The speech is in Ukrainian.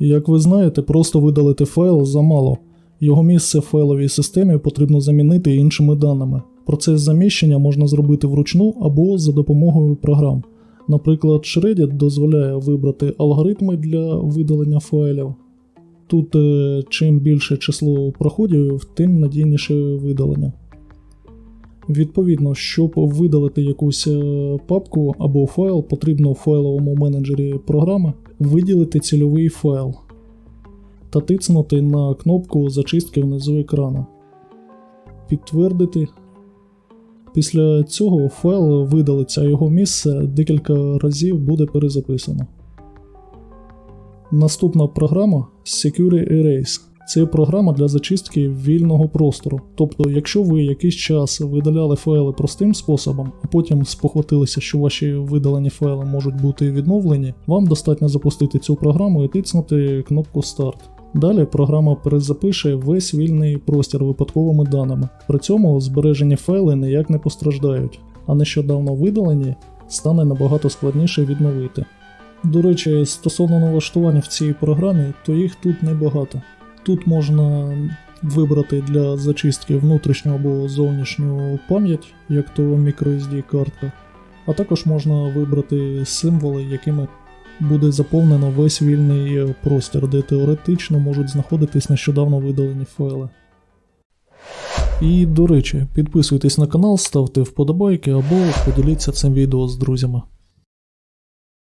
Як ви знаєте, просто видалити файл замало. Його місце в файловій системі потрібно замінити іншими даними. Процес заміщення можна зробити вручну або за допомогою програм. Наприклад, Shreddit дозволяє вибрати алгоритми для видалення файлів. Тут е, чим більше число проходів, тим надійніше видалення. Відповідно, щоб видалити якусь е, папку або файл, потрібно в файловому менеджері програми виділити цільовий файл та тицнути на кнопку зачистки внизу екрану. Підтвердити. Після цього файл видалиться, а його місце декілька разів буде перезаписано. Наступна програма Security Erase. Це програма для зачистки вільного простору. Тобто, якщо ви якийсь час видаляли файли простим способом, а потім спохватилися, що ваші видалені файли можуть бути відновлені, вам достатньо запустити цю програму і тиснути кнопку Старт. Далі програма перезапише весь вільний простір випадковими даними. При цьому збережені файли ніяк не постраждають, а нещодавно видалені стане набагато складніше відновити. До речі, стосовно налаштування в цій програмі, то їх тут небагато. Тут можна вибрати для зачистки внутрішню або зовнішню пам'ять, як то microSD картка, а також можна вибрати символи, якими буде заповнено весь вільний простір, де теоретично можуть знаходитись нещодавно видалені файли. І до речі, підписуйтесь на канал, ставте вподобайки або поділіться цим відео з друзями.